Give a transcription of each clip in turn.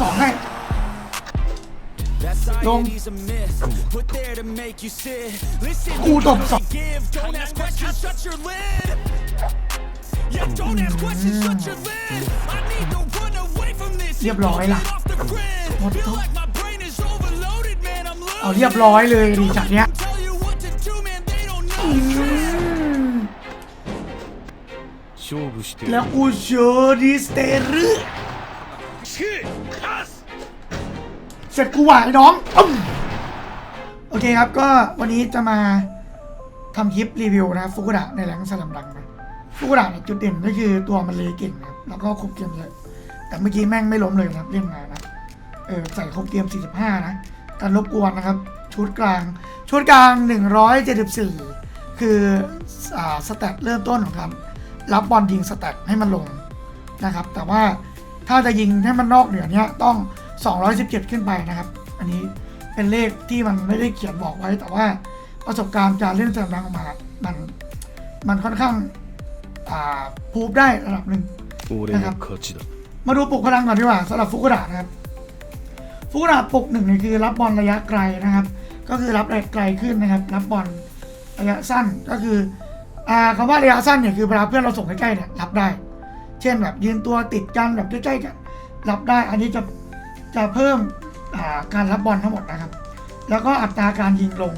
สองให้ That Long. society's a myth, put there to make you sit. Listen, Cool you top really song. give. Don't ask questions, shut your lid. Yeah, don't ask questions, shut your lid. I need to run away from this. เรียบร้อยล่ะ Get off the grid. หมด Feel ทุก like my brain is overloaded, man. I'm เอา losing. เรียบร้อยเลยดีจัดเนี้ย 勝負して แล้วอูโชดิสเตอร์เสร็จกูไหวน้องอึ้มโอเคครับก็วันนี้จะมาทำคลิปรีวิวนะฟุกุดะในแหล่งสลัมดังนะฟุกุดะเนี่ยจุดเด่นก็คือตัวมันเลยเก่งนะครับแล้วก็คุมเกมเยอะแต่เมื่อกี้แม่งไม่ล้มเลยนะครับเล่นมานะเออใส่คุมเกม 45 นะการรบกวนนะครับ ชุดกลาง ชุดกลาง 174 คืออ่าสแตทเริ่มต้นของการ รับบอลยิงสแต็กให้มันลงนะครับ แต่ว่าถ้าจะยิงให้มันนอกเหนือเนี้ยต้อง 217 ขึ้นไปนะครับ อันนี้เป็นเลขที่มันไม่ได้เขียนบอกไว้ แต่ว่าประสบการณ์การเล่นสนามออกมามันมันค่อนข้างพูบได้ระดับหนึ่งนะครับมาดูปลุกพลังก่อนดีกว่าสำหรับฟุกุระนะครับ ฟุกุระปลุกหนึ่งเนี่ยคือรับบอลระยะไกลนะครับ ก็คือรับไกลขึ้นนะครับ รับบอลระยะสั้นก็คือ อ่าคำว่าระยะสั้นเนี่ยคือเวลาเพื่อนเราส่งใกล้ๆเนี่ยรับได้ เช่นแบบยืนตัวติดกันแบบใกล้ๆกันรับได้ อันนี้จะจะเพิ่มาการรับบอลทั้งหมดนะครับ แล้วก็อัตราการยิงลง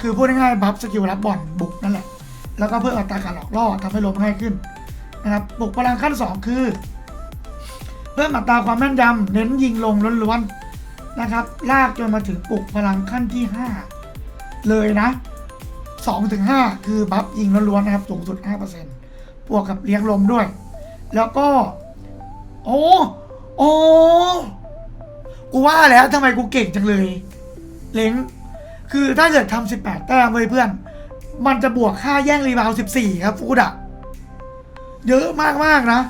คือพูดง่ายๆบัฟสกิลรับบอลบุกนั่นแหละ แล้วก็เพิ่มอัตราการหลอกล่อทำให้ล้มง่ายขึ้นนะครับปลุกพลังขั้นสองคือ เพิ่มอัตราความแม่นยำเน้นยิงลงล้วนๆนะครับ ลากจนมาถึงปลุกพลังขั้นที่ 5 เลยนะ 2ถึง5คือบัฟยิงล้วนๆนะครับ สูงสุด 5%บวกกับเลี้ยงลมด้วย แล้วก็ โอ้โอ้กูว่าแล้วทำไมกูเก่งจังเลย เล้งคือถ้าเกิดทำ18 แต้มเว้ยเพื่อน มันจะบวกค่าแย่งรีบาว14 ครับฟูดะเยอะมากๆนะ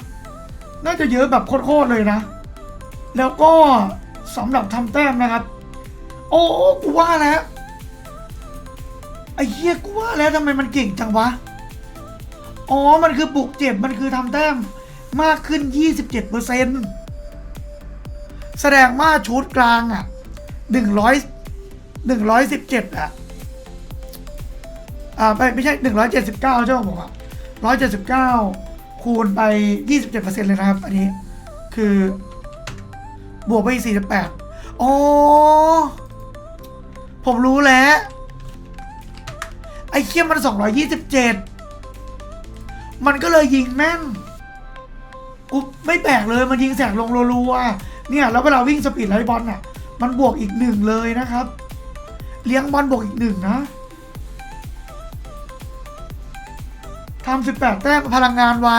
น่าจะเยอะแบบโคตรๆเลยนะ แล้วก็สำหรับทำแต้มนะครับ โอ้กูว่าแล้ว ไอ้เหี้ยกูว่าแล้วทำไมมันเก่งจังวะ อ๋อ มันคือปลุกเจ็บ มันคือทำแต้มมากขึ้น 27เปอร์เซ็นต์แสดงว่าชุดกลางอะ 100 117 อะ อ่า ไม่ไม่ใช่ 179 ใช่ไหมผมอะ 179 คูณไป 27%เลยนะครับ อันนี้ คือบวกไปอีก48 อ๋อ ผมรู้แล้ว ไอ้เคียมมัน 227 มันก็เลยยิงแม่นกูไม่แปลกเลยมันยิงแสกลงรัวๆเนี่ย แล้วเวลาวิ่งสปีดไลบอลอะ มันบวกอีกหนึ่งเลยนะครับ เลี้ยงบอลบวกอีกหนึ่งนะทำสิบแปดแต้มพลังงานไว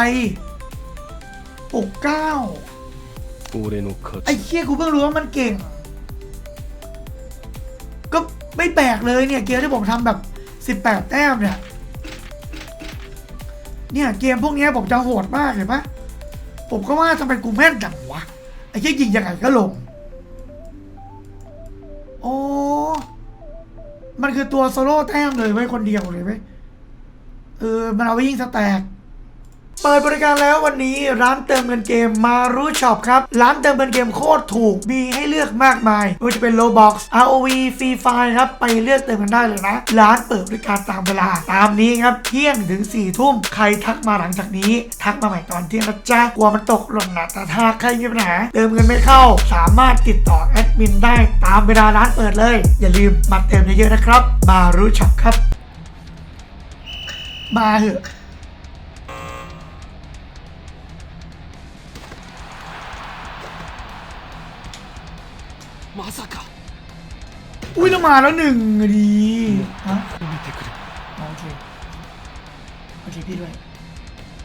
ปกเก้าไอ้เคี้ยกูเพิ่งรู้ว่ามันเก่ง ก็ไม่แปลกเลยเนี่ย เกียร์ที่ผมทำแบบ สิบแปดแต้มเนี่ย เนี่ยเกมพวกนี้ผมจะโหดมากเห็นปะผมก็ว่าทำไมกูแม่นจังวะ ไอ้เคียยิงยังไงก็ลง โอ้ มันคือตัวโซโล่แต้มเลยไว้คนเดียวเลยไหมเออ มันเอาไปยิงสแต็ก เปิดบริการแล้ววันนี้ร้านเติมเงินเกมมารู้ช็อปครับ ร้านเติมเงินเกมโคตรถูกมีให้เลือกมากมายไม่ว่าจะเป็น Roblox ROV Free Fire ครับ ไปเลือกเติมกันได้เลยนะ ร้านเปิดบริการตามเวลา ตามนี้ครับ เที่ยงถึง4ี่ทุ่มใครทักมาหลังจากนี้ ทักมาใหม่ตอนเที่ยงนะจ๊ะกลัวมันตกหล่นนะแต่ถ้าใครมีปัญหาเติมเงินไม่เข้า สามารถติดต่อแอดมินได้ตามเวลาร้านเปิดเลย อย่าลืมมาเติมเยอะๆนะครับ มารู้ช็อปครับ มาเหอะ อุ้ยเรามาแล้วหนึ่งดีฮะโอเคโอเคพี่ด้วย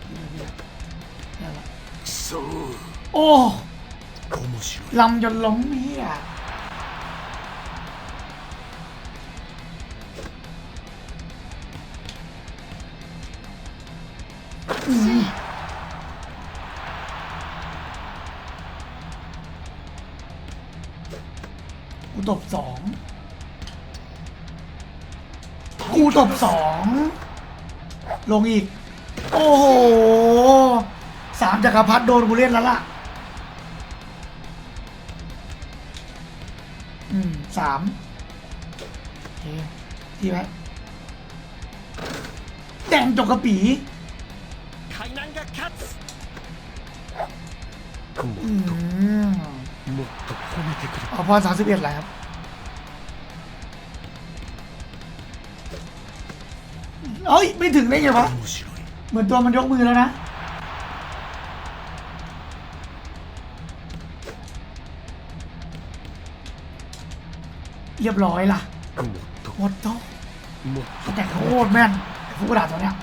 พี่ด้วยพี่ด้วยันละโอ้ลำจนล้มเฮียกูตบสอง กูตบสองลงอีก โอ้โหสามจักรพัรดโดนบูเล่นแล้วล่ะอืมสามโอเคที่ไว้แดงจกกระปีอืมอ๋ติดเอาพอสามสิบเอ็ดแล้วครับ เอ้ย ไม่ถึงได้ไงวะ เหมือนตัวมันยกมือแล้วนะ เรียบร้อยล่ะ หมดโต๊ะแต่โคตรแม่นฟุกดาตัวเนี้ย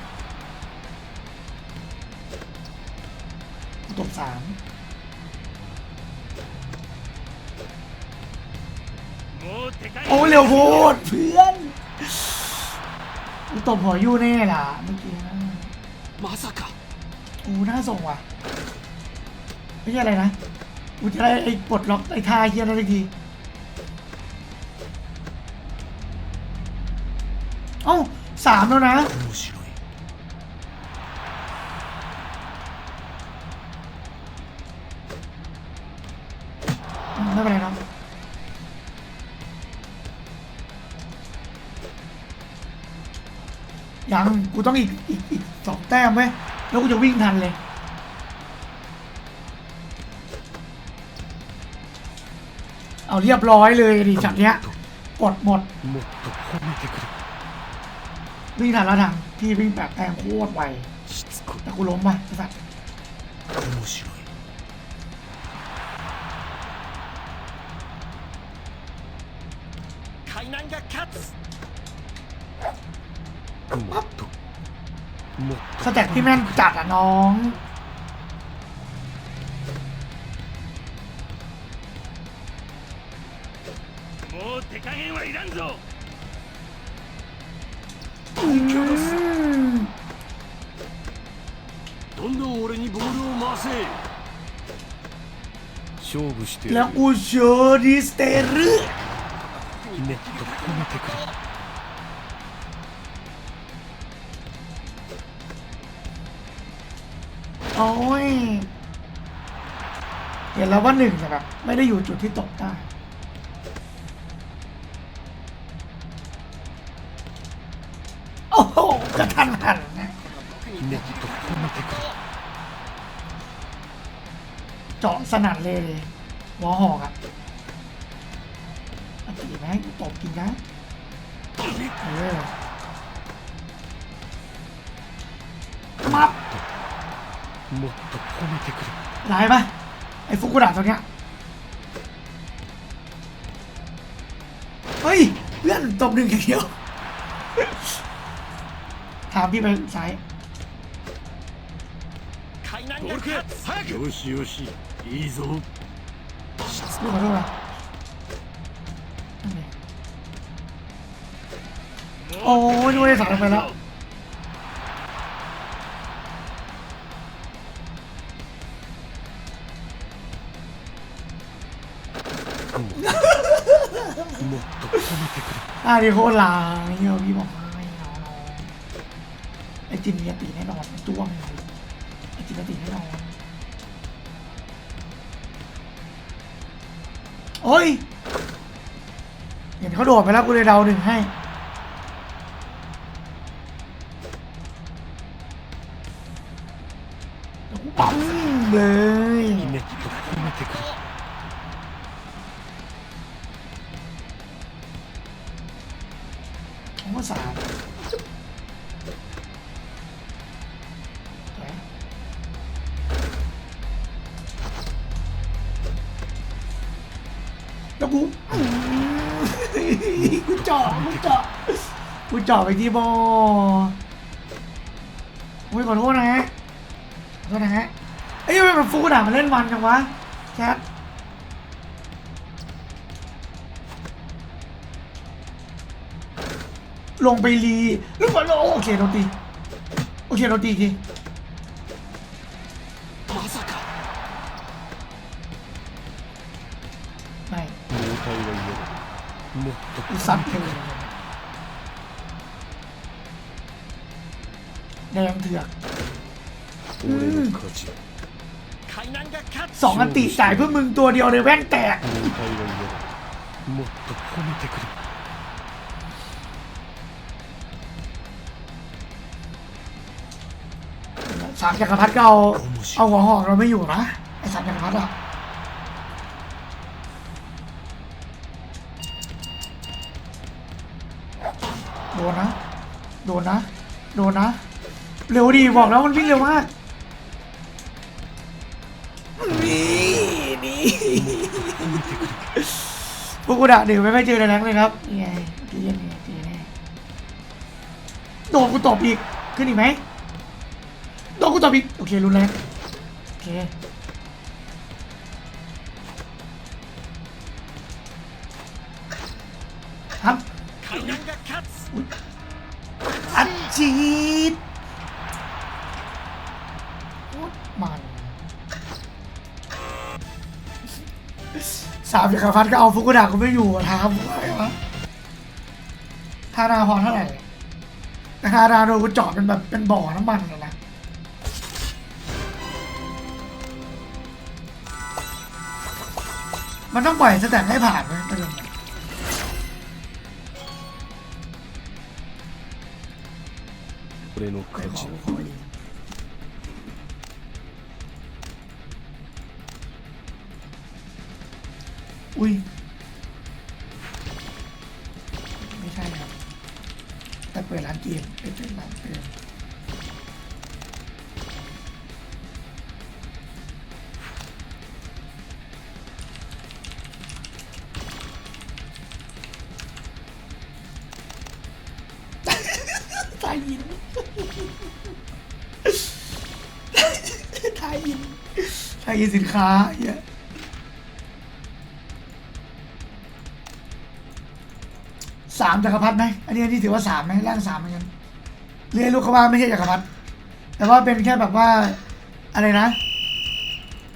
ตบสามโอ้เร็วโพดเพื่อน กูตบหัวยู่แน่ล่ะเมื่อกี้นะมาสักะกูน่าส่งว่ะไม่ใช่อะไรนะกูจะได้ไอ้ปลดล็อกไอ้ท่าเฮียนั่นทีเอ้าสามแล้วนะไม่เป็นไรครับ ยังกูต้องอีกอีกอีกสองแต้มไว้แล้วกูจะวิ่งทันเลย เอาเรียบร้อยเลยดิช็อตเนี้ยกดหมดวิ่งทันแล้วทางพี่วิ่งแปดแต้มโคตรไวแต่กูล้มป่ะไอ้สัตว์ สแต็กที่แม่นจัดอ่ะน้อง もう手加減はいらんぞ อืม とどんどん俺にボールを回せ勝負してや แล้ว る กูโชว์ดิสเตอร์ ネット褒めてくれ โอ้ยเห็นแล้วว่าหนึ่งนะครับ ไม่ได้อยู่จุดที่ตกได้โอ้โหจะทันหันนะเจาะสนั่นเลยหัวหอกอะอันตีไหมตบกินนะเออมา もっと褒めてくれ ร้ายปะไอ้ฟุกุดะตัวเนี้ย เฮ้ยเพื่อนตบหนึ่งอย่างเดียว ถามพี่ไปซ้าย 海南ボールけが勝つ早くよしよしいいぞ ลูกขอโทษนะนั่นไงโอ้ยนู่นไอ้สายไปแล้ว อ่าดิโคตรลายเฮียพี่บอกให้น้องไอจินมียตีแน่นอนจ้วงเลยไอจินมียตีแน่นอนโอ้ยเห็นเขาโดดไปแล้วกูเลยเดาหนึ่งให้ปั๊มเลย จาะไปที่บอุ้ยขอโทษนะฮะขอโทษนะฮะเอ้ยังไมมันฟูกระดาษมันเล่นวันจังวะแคทลงไปรีลูกบอลโอเคโดนตีโอเคโดนตีอีกที สองอันติสายเพื่อมึงตัวเดียวเลยแว่นแตกสามจักรพรรดิก็เอาเอาหัวหอกเราไม่อยู่นะไอสามจักรพรรดิอะโดนนะ โดนนะ โดนนะ เร็วดีบอกแล้วมันวิ่งเร็วมาก ฟุกุดะดื่มไม่ไม่เจอในนั้เลยครับนี่ไงตีแน่ตีแน่โดนกูตอบอีกขึ้นอีกไหมโดนกูตอบอีกโอเครุนแรงโอเคครับอัดชีด สามจักรพรรดิก็เอาฟุกุดะกูไม่อยู่อะถามว่าอะไรวะทาราพอเท่าไหร่แต่ทาราโดนกูเจาะเป็นแบบเป็นบ่อน้ำมันเลยนะ มันต้องปล่อยสแต็กให้ผ่านไหมประเด็น 俺の ขอ 勝ち ออีกอุ้ย ไม่ใช่ครับ แต่เปิดร้านเกมไม่ใช่ร้านเกมทายยินทายยินทายยินสินค้าเหี้ยสามจักรพรรดิไหมอันนี้อันนี้ถือว่าสามไหมร่างสามเหมือนกันเรียกลูกเขาว่าไม่ใช่จักรพรรดิแต่ว่าเป็นแค่แบบว่าอะไรนะ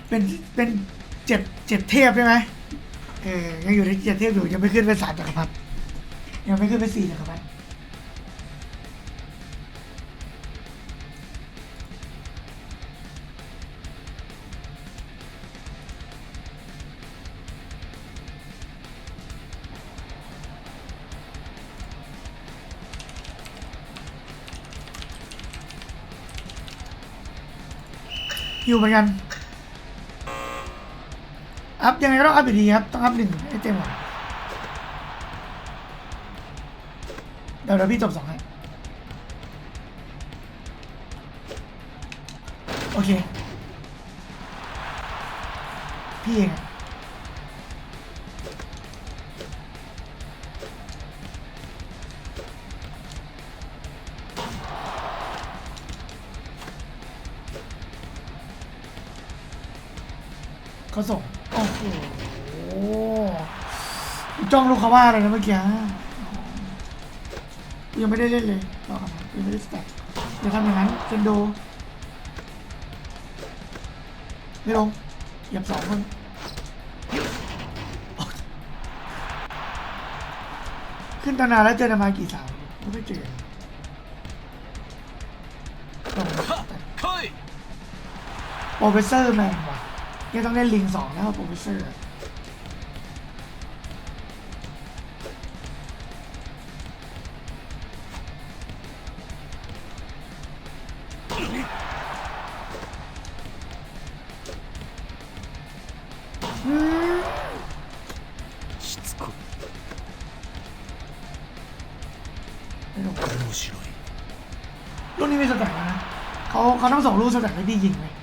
เป็นเป็นเจ็ดเจ็ดเทพใช่ไหมเออยังอยู่ในเจ็ดเทพอยู่ยังไม่ขึ้นเป็นสามจักรพรรดิยังไม่ขึ้นเป็นสี่จักรพรรดิ อยู่เหมือนกัน อัพยังไงก็ต้องอัพอยู่ดีครับ ต้องอัพหนึ่งให้เต็มก่อนเดี๋ยวเดี๋ยวพี่จบสองให้โอเค พี่เองอะ เขาส่ง โอ้โหจ้องลูกเขาว่าอะไรนะเมื่อกี้ยังไม่ได้เล่นเลยรอกันนะยังไม่ได้สแต็กอย่าทำอย่างนั้นเซนโด ไม่ลงเหยียบสองคนขึ้นตานานแล้วเจอนามากี่สาวไม่เคยเจอลง来いโปรเฟสเซอร์แมนว่ะ เนี่ต้องได้ลิงสองแล้วโปรเฟสเซอร์ลูกนี้มีสแต็กนะเขาเขาต้องส่งลูกสแต็กให้พี่ยิงเลย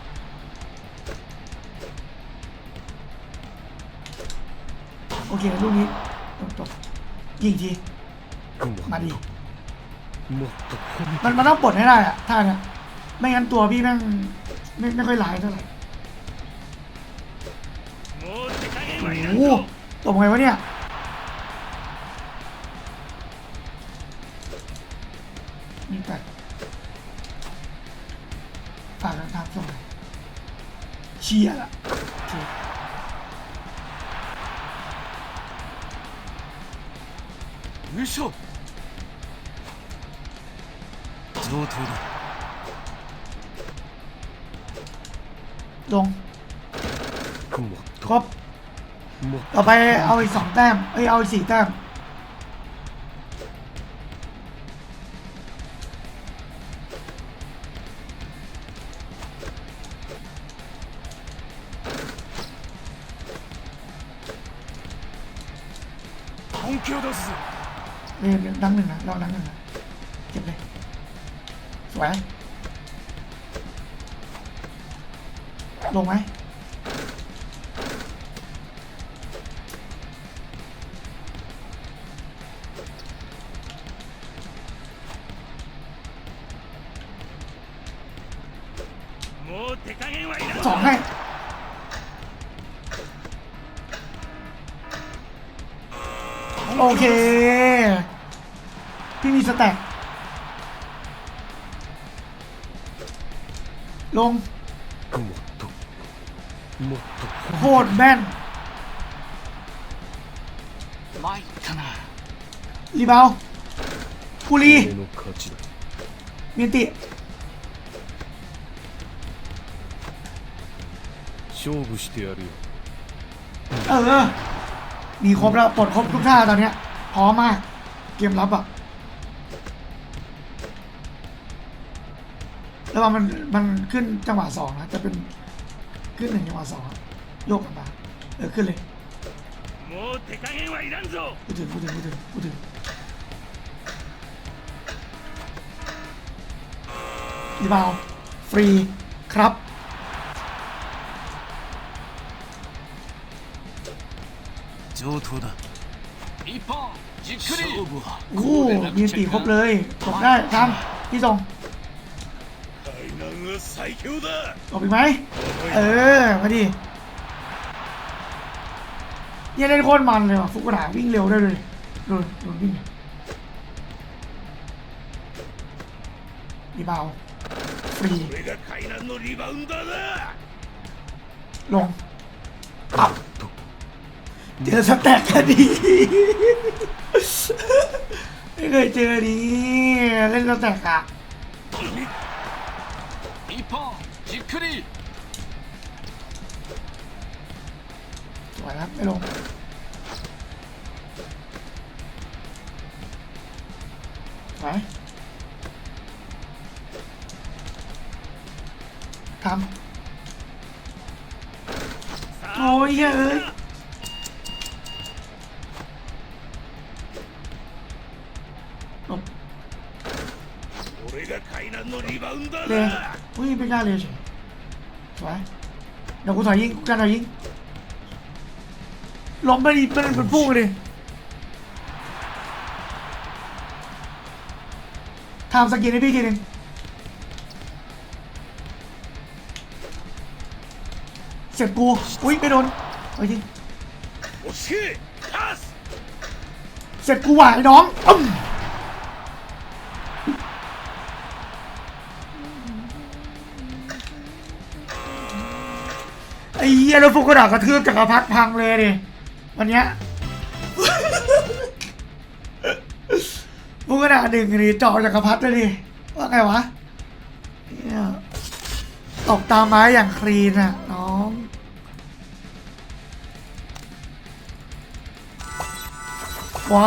เคลูกนี้ตกยิงทีมาดีมันมันต้องปลดให้ได้อะท่านะไม่งั้นตัวพี่แม่งไม่ไม่ค่อยหลายเท่าไหร่โอ้ตบไงวะเนี่ยนี่แต่ฝากระครับส่งเชียร์ละ 優勝上等だ ลง もっ ครบ もっ ต่อไปเอาอีกสองแต้ม เอ้ยเอาอีกสี่แต้ม 本気を出すぞ เรีย นดังหนึ่งนะลองดังหนึ่งนะเก็บเลย สวย ลงไหม ลงหมดหมดโคตรแม่นรีบเอาพูลีมิติเออมีครบแล้วปลดครบทุกท่าตอนเนี้ยพร้อมมาก เกมรับอะ แล้วมันมันขึ้นจังหวะสองนะจะเป็นขึ้นหนึ่งจังหวะสองอะโยกกันมาเออ ขึ้นเลย もう手加減はいらんぞ พูดถึงพูดถึงพูดถึงพูดถึงรีบาวฟรีครับ 上等だ一本じっくり勝負は โอ้โหมีตีครบเลยจบได้ทำพี่ส่ง 海 ออกไปไหมเออ มาดิเนี่ยเล่นโคตรมันเลยว่ะฟุกุระวิ่งเร็วได้เลยโดนโดนวิ่งรีบาวฟรีลงปับเดี๋จอสแต็กก็ดีไม่เคยเจอดีเล่นสแต็กอะ じっくり สวยครับไม่ลงสวยทำโอ้ยเอ้ยหลบ 俺が海南のリバウンダー เลย だ อุ้ยไม่กล้าเลยเฉย สวยเดี๋ยวกูถอยยิงกูกันถอยยิงลมไม่ดีเป็นเป็นพุ่งเลยทำสกินให้พี่ทีนึงเสร็จกูอุ้ยไม่โดนไปาจริเสร็จกูไหวน้อง ยแล้วฟุกกระดาษกระทืบจักรพรรดิพังเลยดิวันเนี้ยฟุกกระดาษหนึ่งดิเจาะจักรพรรดิเลยดิว่าไงวะเนี่ยตกตามไม้อย่างคลีนอะ